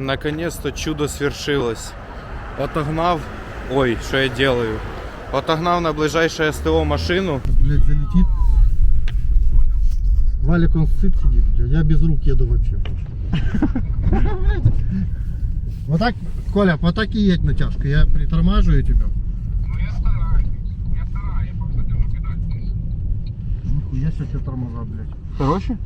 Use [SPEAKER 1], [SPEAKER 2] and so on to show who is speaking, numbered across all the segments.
[SPEAKER 1] Наконец-то чудо свершилось. Отогнав. Ой, что я делаю? Отогнав на ближайшее СТО машину.
[SPEAKER 2] Блять, залетит. Валик он сыт сидит, блядь. Я без рук еду вообще. Вот так, Коля, вот так и едь натяжка. Я притормаживаю тебя.
[SPEAKER 3] Ну я стараюсь, я стараюсь, я просто держу педаль.
[SPEAKER 2] Нихуя себе тебе тормоза, блядь.
[SPEAKER 1] Короче?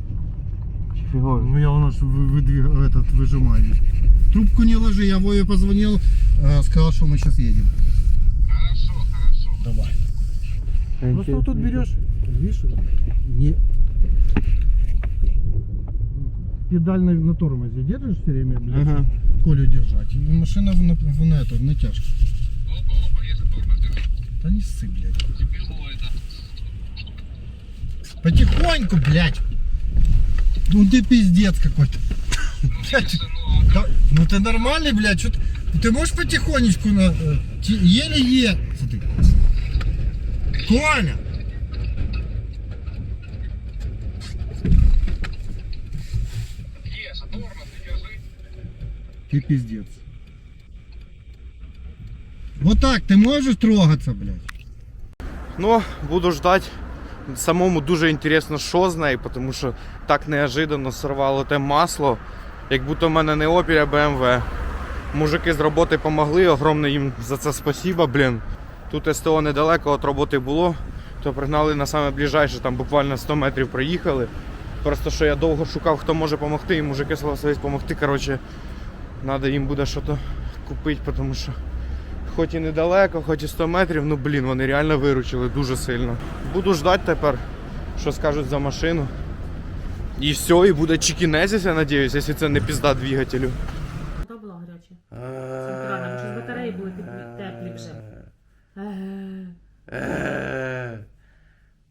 [SPEAKER 1] Фигово.
[SPEAKER 2] Ну я у нас вы- выдвиг- этот выжимаю. здесь. Трубку не ложи, я Вове позвонил, э, сказал, что мы сейчас едем.
[SPEAKER 3] Хорошо, хорошо.
[SPEAKER 2] Давай. Ну что тут берешь? Видишь? Не... Педаль на, на тормозе держишь все время, блядь,
[SPEAKER 1] Ага.
[SPEAKER 2] Колю держать. И машина в, на, в, на, это, в натяжке.
[SPEAKER 3] Опа, опа, если тормоз держит.
[SPEAKER 2] Да не ссы, блядь.
[SPEAKER 3] Тяжело это.
[SPEAKER 2] Потихоньку, блядь. Ну ты пиздец какой-то.
[SPEAKER 3] Сынок,
[SPEAKER 2] да- ну ты нормальный, блядь, что ты, ты можешь потихонечку на... э, те- Еле-еле. Смотри. Коля!
[SPEAKER 3] есть, а тормоз не держи.
[SPEAKER 2] Ты пиздец. Вот так ты можешь трогаться, блядь?
[SPEAKER 1] Ну, буду ждать. Самому дуже інтересно, що з нею, тому що так неожиданно сорвало те масло, як будто в мене не Opel, а BMW. Мужики з роботи помогли, огромне їм за це спасіба, блін. Тут СТО недалеко від роботи було, то пригнали на саме ближайше, там буквально 100 метрів проїхали. Просто що я довго шукав, хто може допомогти, і мужики согласились допомогти. Коротше, треба їм буде щось купити, тому що Хоч і недалеко, хоч і 100 метрів, ну блін, вони реально виручили дуже сильно. Буду ждати тепер, що скажуть за машину. І все, і буде чікінезіс, я надіюсь, якщо це не пізда двигателю.
[SPEAKER 4] Вода була гаряча. Центральна, може з батареї були теплі- вже. Е,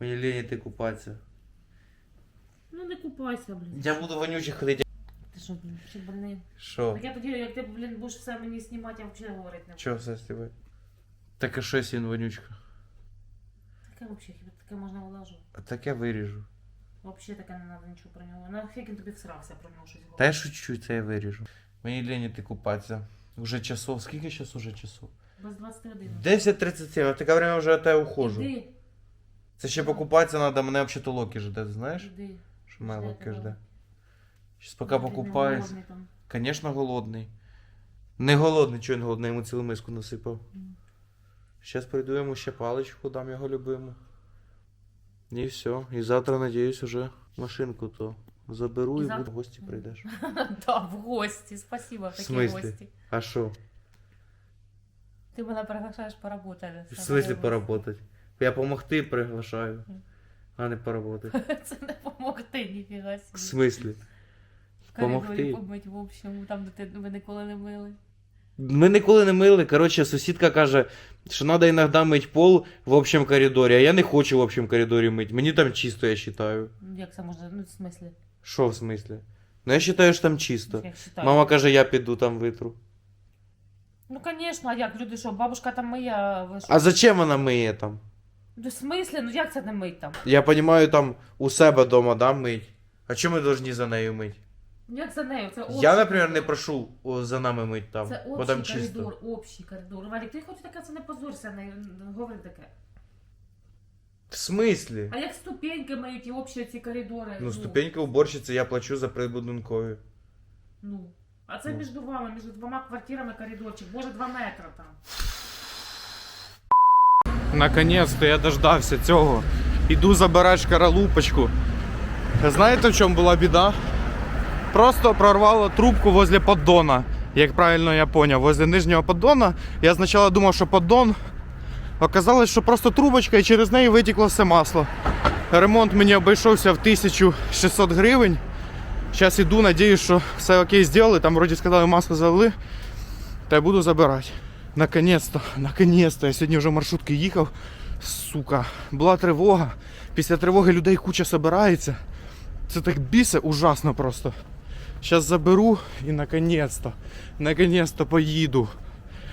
[SPEAKER 1] Мені лінь ти купатися.
[SPEAKER 4] Ну не купайся, блін.
[SPEAKER 1] Я буду вонючий ходити.
[SPEAKER 4] Ти що, блін, ще больний?
[SPEAKER 1] Що?
[SPEAKER 4] Так я тоді, як ти, блін, будеш все мені знімати, я взагалі говорити не буду.
[SPEAKER 1] Чого все з тебе? Так а що він вонючка?
[SPEAKER 4] Таке взагалі, хіба таке можна вилажувати?
[SPEAKER 1] А так я виріжу.
[SPEAKER 4] Взагалі таке не треба нічого про нього. Нафіг він тобі всрався про нього щось
[SPEAKER 1] Та я шучу, це я виріжу. Мені лінь ти купатися. Уже часов. Скільки часу вже часу?
[SPEAKER 4] Без 21.
[SPEAKER 1] 10.37, а в таке время вже от тебе ухожу.
[SPEAKER 4] Іди,
[SPEAKER 1] Це ще покупатися треба, мене взагалі то локі жде, ти знаєш?
[SPEAKER 4] іди.
[SPEAKER 1] Що мене локі жде. Щас поки
[SPEAKER 4] Ти не
[SPEAKER 1] покупаюсь.
[SPEAKER 4] голодний там.
[SPEAKER 1] Звісно, голодний. Не голодний, чого не голодний, йому цілу миску насипав.
[SPEAKER 4] Мгм.
[SPEAKER 1] Зараз прийду йому ще паличку, дам його любиму. І все. І завтра, надіюсь, уже машинку то заберу
[SPEAKER 4] І
[SPEAKER 1] і,
[SPEAKER 4] завтра-
[SPEAKER 1] в гості прийдеш.
[SPEAKER 4] Да, в гості, спасибо, такі гості.
[SPEAKER 1] А що?
[SPEAKER 4] Ти мене приглашаєш поработати.
[SPEAKER 1] В смислі поработать? Я помогти приглашаю, а не поработать.
[SPEAKER 4] Це не помогти, ніфіга.
[SPEAKER 1] В смислі?
[SPEAKER 4] В коридорі
[SPEAKER 1] помогти?
[SPEAKER 4] побить, в общем, там, де ти ви ніколи не мили.
[SPEAKER 1] Ми ніколи не мили. Коротше, сусідка каже, що треба іноді мити пол в общем коридорі, а я не хочу в общем коридорі мити. Мені там чисто, я вважаю.
[SPEAKER 4] Як це можна? Ну, в смислі?
[SPEAKER 1] Що в смислі? Ну я вважаю, що там чисто.
[SPEAKER 4] Як.
[SPEAKER 1] Мама каже, я піду там витру.
[SPEAKER 4] Ну, звісно, а як? Люди що, бабушка там миє, а ви що?
[SPEAKER 1] А зачем вона миє там?
[SPEAKER 4] Ну, в смислі? Ну як це не мить там?
[SPEAKER 1] Я розумію, там у себе вдома, да, мить. А чому ми повинні за нею мити?
[SPEAKER 4] Ну, Як за нею? Це общий
[SPEAKER 1] Я, наприклад, не
[SPEAKER 4] коридор.
[SPEAKER 1] прошу о, за нами мить там,
[SPEAKER 4] Це
[SPEAKER 1] бо
[SPEAKER 4] общий
[SPEAKER 1] там чисто.
[SPEAKER 4] коридор, общий коридор. Валік, ти хоч таке, це не позорся, не говори таке.
[SPEAKER 1] В смислі?
[SPEAKER 4] А як ступеньки мають і общі ці коридори?
[SPEAKER 1] Ну, ступенька уборщиці я плачу за прибудинкові.
[SPEAKER 4] Ну. А це
[SPEAKER 1] Ну.
[SPEAKER 4] між вами, між двома квартирами коридорчик. Може, два метри там.
[SPEAKER 1] Наконец-то я дождався цього. Іду забирати шкаралупочку. Знаєте, в чому була біда? Просто прорвало трубку возле поддона. Як правильно я поняв, возле нижнього поддона. Я спочатку думав, що поддон. Оказалось, що просто трубочка і через неї витекло все масло. Ремонт мені обійшовся в 1600 гривень. Зараз іду, надіюсь, що все окей зробили. Там вроді сказали, масло залили. Та я буду забирати. Наконец-то, наконец-то. Я сьогодні вже маршрутки їхав. Сука, була тривога. Після тривоги людей куча собирається. Це так бісе ужасно просто. Зараз заберу і наконец-то, наконец-то поїду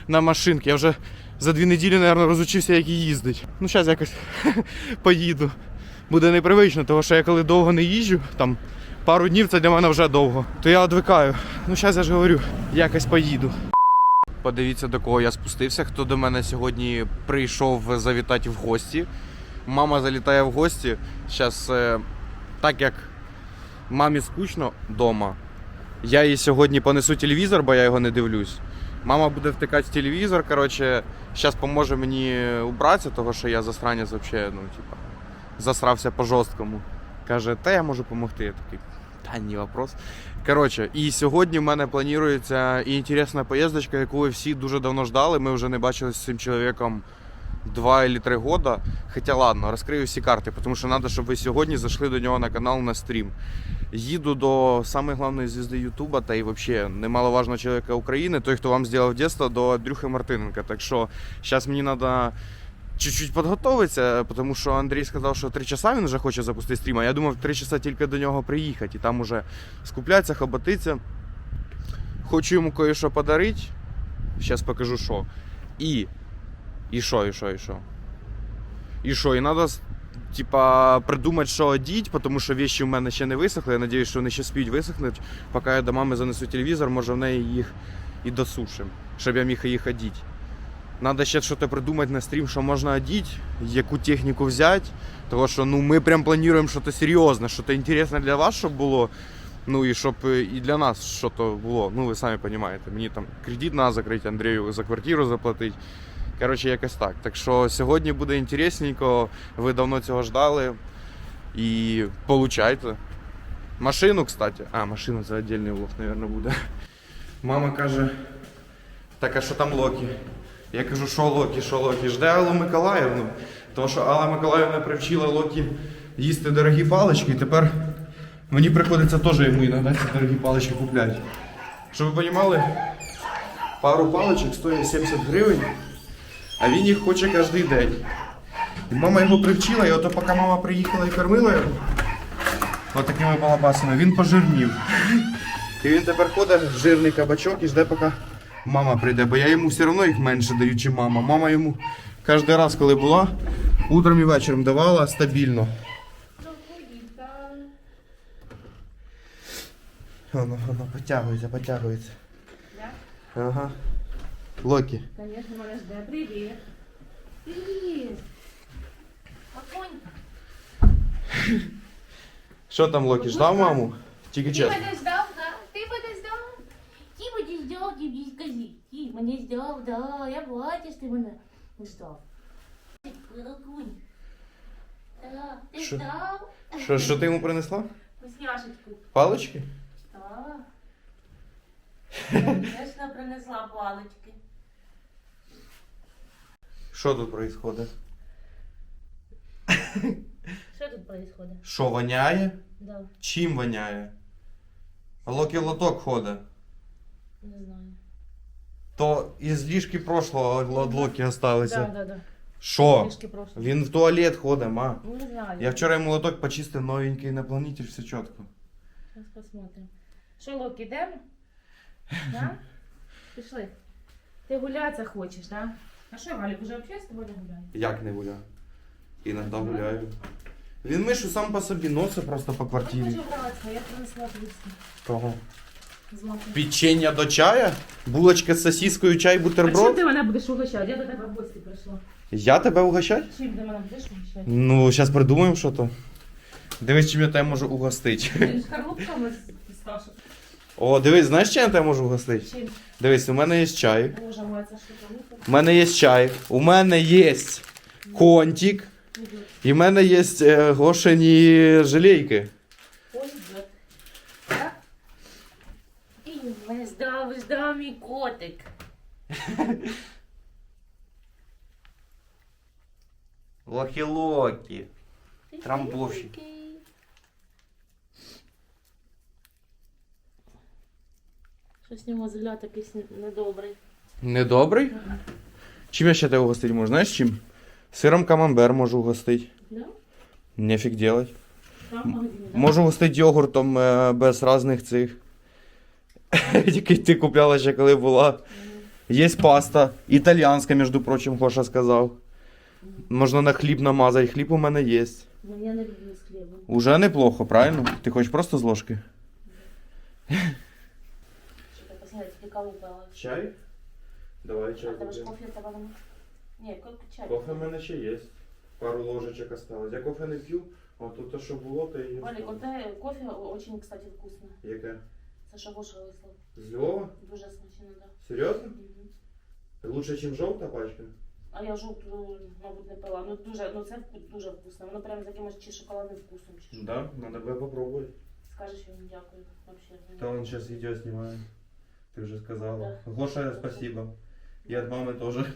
[SPEAKER 1] на машинки. Я вже за дві неділі, мабуть, розучився, як і їздить. Ну, зараз якось поїду. Буде непривично, тому що я коли довго не їжджу, там Пару днів це для мене вже довго. То я одвикаю. Ну, зараз я ж говорю, якось поїду. Подивіться, до кого я спустився. Хто до мене сьогодні прийшов завітати в гості. Мама залітає в гості. Зараз, е, так як мамі скучно вдома, я їй сьогодні понесу телевізор, бо я його не дивлюсь. Мама буде втикати в телевізор. Коротше, зараз поможе мені убратися, того що я засранець взагалі, ну, типа, засрався по жорсткому. Каже, та я можу допомогти. Я такий, та ні вопрос. Коротше, і сьогодні в мене планується інтересна поїздочка, яку ви всі дуже давно ждали. Ми вже не бачилися з цим чоловіком два или три года. Хоча ладно, розкрию всі карти, тому що треба, щоб ви сьогодні зайшли до нього на канал на стрім. Їду до самої головної звізди Ютуба та й взагалі немаловажного чоловіка України, той, хто вам зробив дитинство, до Андрюхи Мартиненка. Так що зараз мені треба чуть-чуть підготуватися, тому що Андрій сказав, що три часа він вже хоче запустити стрім, а я думав, три часа тільки до нього приїхати і там уже скуплятися, хоботиться. Хочу йому кое-що подарити. Зараз покажу що. І. І що, і що, і що. І що, і треба типа придумати, що одіть, тому що вещи в мене ще не висохли. Я сподіваюся, що вони ще спіють висохнути. Поки я до мами занесу телевізор, може в неї їх і досушим, щоб я міг їх одіти. Надо ще щось придумати на стрім, що можна одіти, яку техніку взяти. Тому що ну, ми прям плануємо щось серйозне, щось інтересне для вас, щоб було. Ну і щоб е, і для нас щось було. Ну ви самі розумієте. Мені там кредит треба закрити, Андрію за квартиру заплатити. Коротше, якось так. Так що сьогодні буде інтересненько, ви давно цього ждали. І получайте. Машину, кстати. А, машина це віддільний влог, мабуть, буде. Мама каже, так а що там Локі? Я кажу, що Локі, що Локі? Жде Аллу Миколаївну. Тому що Алла Миколаївна привчила Локі їсти дорогі палички, і тепер мені приходиться теж йому іноді ці дорогі палички купляти. Щоб ви розуміли, пару паличок стоїть 70 гривень, а він їх хоче кожен день. І мама його привчила, і ото поки мама приїхала і кормила його, от балабасами, він пожирнів. І він тепер ходить жирний кабачок і жде, поки мама прийде, бо я йому все одно їх менше даю, ніж мама. Мама йому кожен раз, коли була, утром і вечором давала стабільно. Воно, воно потягується, потягується. Ага. Локі.
[SPEAKER 4] Звісно, мене жде. Привіт. Привіт. Оконька.
[SPEAKER 1] Що там, Локі, ждав маму? Тільки
[SPEAKER 5] Ти
[SPEAKER 1] чесно.
[SPEAKER 5] мене здав, да? Ти мене здав? Ти мене здав, тобі скажи. Ти мене здав, да. Я бачиш, ти мене здав. Ракунь. Да, ти
[SPEAKER 1] Що?
[SPEAKER 5] здав?
[SPEAKER 1] Що, що ти йому принесла?
[SPEAKER 4] Вкусняшечку.
[SPEAKER 1] Палички?
[SPEAKER 4] Так. Звісно, принесла палички.
[SPEAKER 1] Що тут відбувається?
[SPEAKER 5] Що тут відбувається?
[SPEAKER 1] Що, воняє?
[SPEAKER 5] Да,
[SPEAKER 1] Чим воняє? Локі лоток ходить.
[SPEAKER 5] не знаю.
[SPEAKER 1] То із ліжки прошлого від Локі залишилося.
[SPEAKER 4] Да, да, да.
[SPEAKER 1] Що?
[SPEAKER 4] Трішки.
[SPEAKER 1] Він в туалет ходить, ма.
[SPEAKER 4] Ну, не знаю.
[SPEAKER 1] Я вчора йому лоток почистив новенький наповнитель, все чітко.
[SPEAKER 4] Зараз посмотрим. Що, Лок, ідемо? Да? Пішли. Ти гулятися хочеш, да? А що, Валік, уже взагалі з тобою не гуляє?
[SPEAKER 1] Як не гуляю? Іноді гуляю. Він мишу сам по собі носить просто по
[SPEAKER 4] Я
[SPEAKER 1] квартирі.
[SPEAKER 4] хочу гратися, я принесла твісти.
[SPEAKER 1] Кого?
[SPEAKER 4] З.
[SPEAKER 1] Печення до чая? Булочка з сосіскою, чай,
[SPEAKER 4] А чим
[SPEAKER 1] бутерброд?
[SPEAKER 4] ти мене будеш угощати? Я до тебе в гості прийшла.
[SPEAKER 1] Я тебе угощать?
[SPEAKER 4] Чим ти мене будеш угощати?
[SPEAKER 1] Ну, зараз придумаємо що то. Дивись, чим я тебе можу угостити.
[SPEAKER 4] Ти ж карлупками Сташа.
[SPEAKER 1] О, дивись, знаєш, чим я тебе можу угостити?
[SPEAKER 4] Чим?
[SPEAKER 1] Дивись, у мене є чай.
[SPEAKER 4] Боже мой, це що карлупка?
[SPEAKER 1] У мене є чай. У мене є контик. І в мене є е, гошені желейки.
[SPEAKER 4] Ой, бля.
[SPEAKER 5] Ти мене здав, здав мій котик.
[SPEAKER 1] Локі-локі.
[SPEAKER 5] Ти
[SPEAKER 1] Трамбовщик.
[SPEAKER 5] такий. Щось з нього взгляд якийсь недобрий.
[SPEAKER 1] Недобрий? Чим я ще тебе угостити можу? Знаєш чим? Сиром камамбер можу угостити.
[SPEAKER 5] Да?
[SPEAKER 1] Нефіг делать.
[SPEAKER 4] Там в да?
[SPEAKER 1] Можу угостити йогуртом е, без різних цих. Який ти купляла ще коли була. Є паста. Італіанська, між прочим, Гоша сказав. Можна на хліб намазати. Хліб у мене є.
[SPEAKER 5] Ну, я не люблю з хлебом.
[SPEAKER 1] Уже неплохо, правильно? Ти хочеш просто з ложки?
[SPEAKER 5] Что-то посмотрите, тебе кого упало.
[SPEAKER 1] Чай? Давай
[SPEAKER 5] А там же кофе это потом. Не, кофе чай.
[SPEAKER 1] Кофе в мене ще є. Пару ложечок осталось. Я кофе не п'ю, а тут те, що було, то і
[SPEAKER 5] Валик, вот э, кофе очень, кстати, вкусно.
[SPEAKER 1] Яке?
[SPEAKER 5] Саша Гоша выслал.
[SPEAKER 1] З Львова?
[SPEAKER 5] Дуже смачно, да.
[SPEAKER 1] Серйозно?
[SPEAKER 5] Мгм.
[SPEAKER 1] Лучше, ніж жовта пачка?
[SPEAKER 5] А я жовту, мабуть, не пила. Ну дуже, ну це вку- дуже вкусно. Воно прям з якимось чи шоколадним вкусом. Чи що.
[SPEAKER 1] Да, надо буде попробувати.
[SPEAKER 5] Скажеш йому дякую. Вообще.
[SPEAKER 1] Та он сейчас видео снимает. Ты уже сказала.
[SPEAKER 5] Да.
[SPEAKER 1] Гоша, спасибо. И от мамы тоже.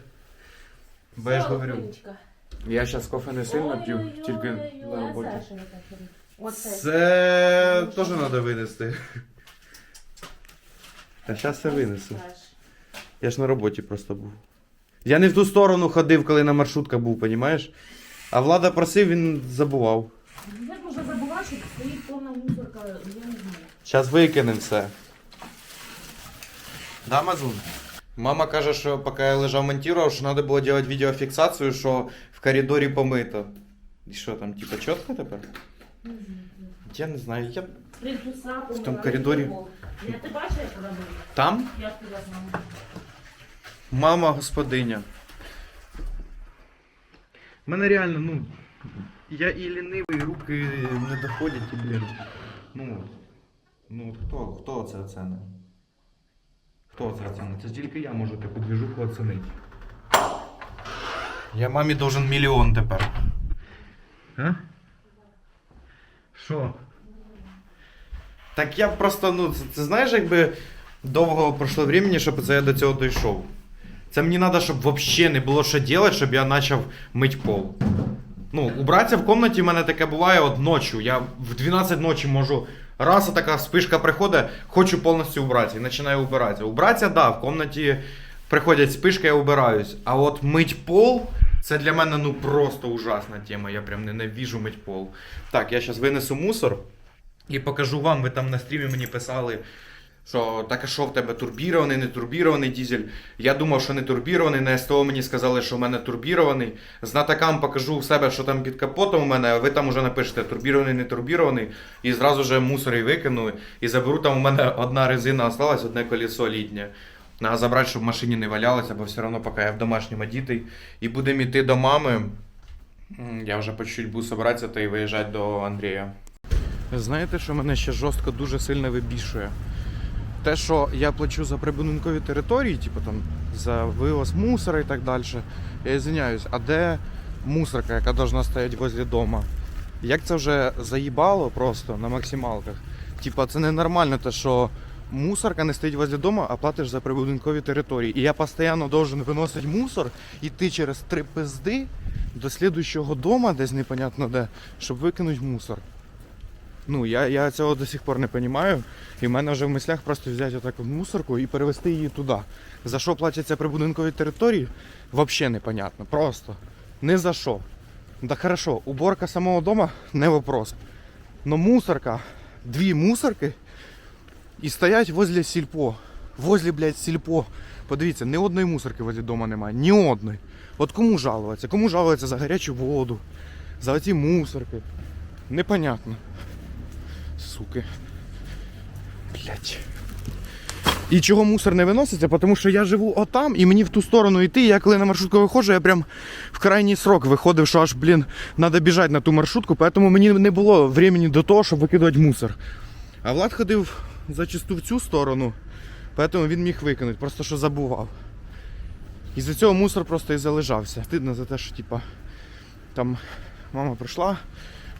[SPEAKER 1] Бо я ж говорю. Я сейчас кофе не сильно п'ю, тільки на роботі. Це теж треба винести. А зараз все винесу. Я ж на роботі просто був. Я не в ту сторону ходив, коли на маршрутках був, понімаєш? А влада просив, він забував.
[SPEAKER 5] Як можна забувати, що стоїть повна мусорка, я не знаю.
[SPEAKER 1] Зараз викинемо все. Да, Мазун? Мама каже, що поки я лежав монтував, що треба було робити відеофіксацію, що в коридорі помито. І що там, типа, чітко тепер? Я не знаю, я. В тому коридорі.
[SPEAKER 5] Я ти бачиш, як робила?
[SPEAKER 1] Там
[SPEAKER 5] Я тебе
[SPEAKER 1] мама господиня. У мене реально, ну. Я і лінивий, руки не доходять, і, блін. Ну. Ну, хто, хто це оцінив? Хто це оцінив? Це тільки я можу таку двіжуху оцінити. Я мамі должен мільйон тепер. А? Що? Так я просто, ну, це, це знаєш, якби довго пройшло времени, щоб це я до цього дійшов. Це мені треба, щоб взагалі не було що робити, щоб я почав мити пол. Ну, убратися в кімнаті в мене таке буває от ночі. Я в 12 ночі можу. Раз така спишка приходить, хочу повністю убрати і починаю убиратися. Убратися, да, в кімнаті приходять спишки, я убираюсь. А от мить пол це для мене ну просто ужасна тема. Я прям ненавіжу мить пол. Так, я зараз винесу мусор і покажу вам. Ви там на стрімі мені писали, що так а що в тебе турбірований, не турбірований дізель. Я думав, що не турбірований. На СТО мені сказали, що в мене турбірований. Знатокам покажу в себе, що там під капотом у мене, а ви там уже напишете турбірований, не турбірований. І зразу же мусор і викину. І заберу там у мене одна резина осталась, одне колесо літнє. Треба забрати, щоб в машині не валялося, бо все одно, поки я в домашньому дітей. І будемо йти до мами. Я вже по чуть-чуть буду збиратися та й виїжджати до Андрія. Знаєте, що мене ще жорстко дуже сильно вибішує? Те, що я плачу за прибудинкові території, типу там за вивоз мусора і так далі. Я извиняюсь, а де мусорка, яка должна стояти возле дома? Як це вже заїбало просто на максималках? Типа, це ненормально, те, що мусорка не стоїть возле дома, а платиш за прибудинкові території. І я постійно должен виносити мусор, іти через три пизди до слідуючого дома, десь непонятно де, щоб викинути мусор. Ну, я, я цього до сих пор не розумію. І в мене вже в мислях просто взяти отаку мусорку і перевезти її туди. За що платяться прибудинкові території, взагалі непонятно. Просто. Не за що. Да хорошо, уборка самого дома не вопрос. Но мусорка, дві мусорки і стоять возле сільпо. Возле, блядь, сільпо. Подивіться, ні одної мусорки возле дома немає. Ні одної. От кому жалуватися? Кому жалуватися за гарячу воду, за ці мусорки? Непонятно. Суки. Блять. І чого мусор не виноситься? Тому що я живу отам, і мені в ту сторону йти. Я коли на маршрутку виходжу, я прям в крайній срок виходив, що аж, блін, треба біжати на ту маршрутку, тому мені не було времени до того, щоб викидати мусор. А Влад ходив зачасту в цю сторону, тому він міг викинути, просто що забував. І за цього мусор просто і залежався. Стидно за те, що типа, там мама прийшла,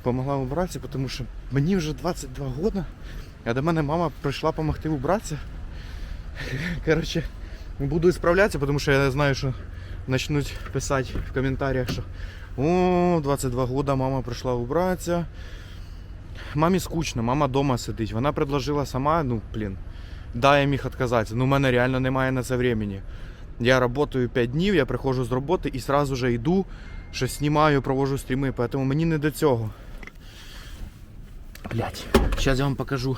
[SPEAKER 1] допомогла убратися, тому що мені вже 22 роки, а до мене мама прийшла допомогти убратися. Коротше, буду справлятися, тому що я знаю, що почнуть писати в коментарях, що о, 22 года мама прийшла убратися. Мамі скучно, мама вдома сидить. Вона предложила сама, ну, блін, да, я міг відказатися. Ну, в мене реально немає на це времени. Я працюю 5 днів, я приходжу з роботи і одразу же йду, щось знімаю, провожу стріми, тому мені не до цього. Блять. Зараз я вам покажу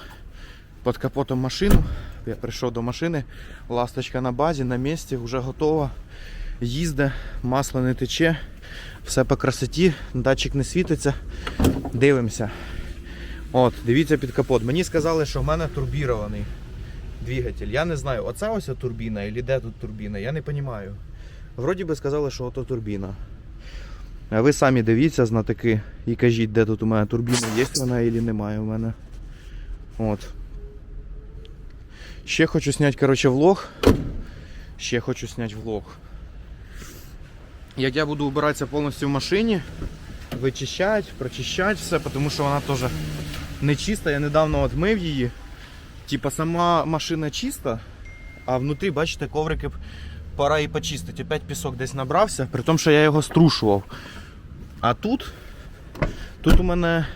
[SPEAKER 1] під капотом машину. Я прийшов до машини, ласточка на базі, на місці, вже готова. їздить, масло не тече, все по красоті, датчик не світиться. Дивимося. От, дивіться під капот. Мені сказали, що в мене турбірований двигатель. Я не знаю, оце ось турбіна, і де тут турбіна, я не розумію. Вроді би сказали, що ото турбіна. А ви самі дивіться знатоки і кажіть, де тут у мене турбіна, є вона або немає у мене. От. Ще хочу зняти, коротше, влог. Ще хочу зняти влог. Як я буду убиратися повністю в машині, вичищати, прочищати все, тому що вона теж не чиста. Я недавно от мив її. Типа сама машина чиста, а внутрі, бачите, коврики пора і почистити. Опять пісок десь набрався, при тому, що я його струшував. А тут, тут у мене.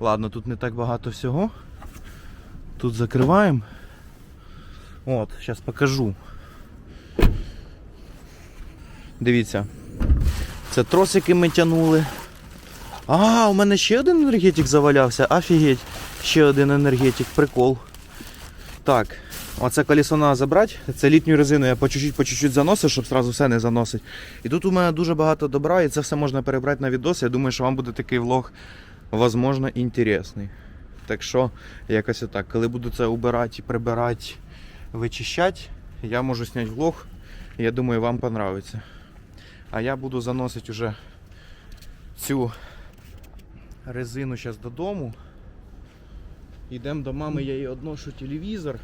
[SPEAKER 1] Ладно, тут не так багато всього. Тут закриваємо. От, зараз покажу. Дивіться. Це тросики ми тянули. А, у мене ще один енергетик завалявся. Офігеть. Ще один енергетик, прикол. Так, оце колесо треба забрати. Це літню резину я по чуть-чуть, по чуть-чуть заносив, щоб зразу все не заносить. І тут у мене дуже багато добра, і це все можна перебрати на відос. Я думаю, що вам буде такий влог, возможно, інтересний. Так що, якось отак. Коли буду це убирати, прибирати, вичищати, я можу зняти влог. Я думаю, вам понравиться. А я буду заносити вже цю резину зараз додому. Йдемо до мами, я їй одношу телевізор.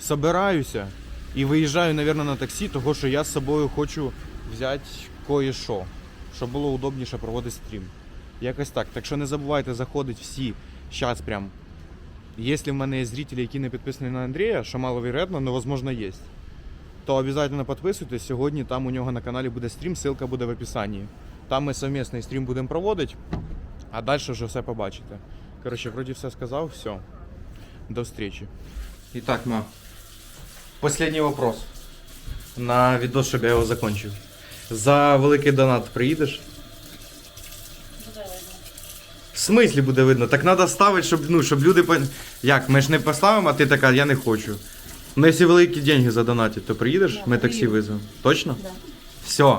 [SPEAKER 1] Собираюся і виїжджаю, мабуть, на таксі, того що я з собою хочу взяти кое-що, щоб було удобніше проводити стрім. Якось так. Так що не забувайте заходити всі зараз прям. Якщо в мене є зрителі, які не підписані на Андрія, що маловероятно, але можливо є, то обов'язково підписуйтесь. Сьогодні там у нього на каналі буде стрім, ссылка буде в описанні. Там ми совмісний стрім будемо проводити, а далі вже все побачите. Коротше, вроді все сказав, все. До встречи. І так, ма. Последній вопрос. На відос, щоб я його закончив. За великий донат приїдеш? В смислі буде видно? Так треба ставити, щоб, ну, щоб люди пон- Як, ми ж не поставимо, а ти така, я не хочу. Ну, якщо великі деньги задонатять, то приїдеш? ми таксі визовемо. Точно?
[SPEAKER 4] Да.
[SPEAKER 1] Все.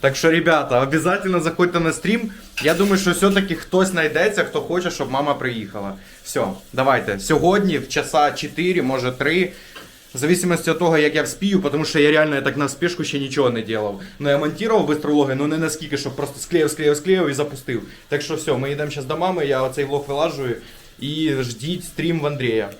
[SPEAKER 1] Так що, ребята, обязательно заходьте на стрім. Я думаю, що все-таки хтось знайдеться, хто хоче, щоб мама приїхала. Все, давайте. Сьогодні в часа 4, може 3. В зависимости від того, як я вспію, тому що я реально я так на спешку ще нічого не делав. Ну я монтував бистрологи, ну не наскільки, щоб просто склеїв, склеїв, склеїв і запустив. Так що все, ми йдемо зараз до мами, я оцей влог вилажую і ждіть стрім в Андрія.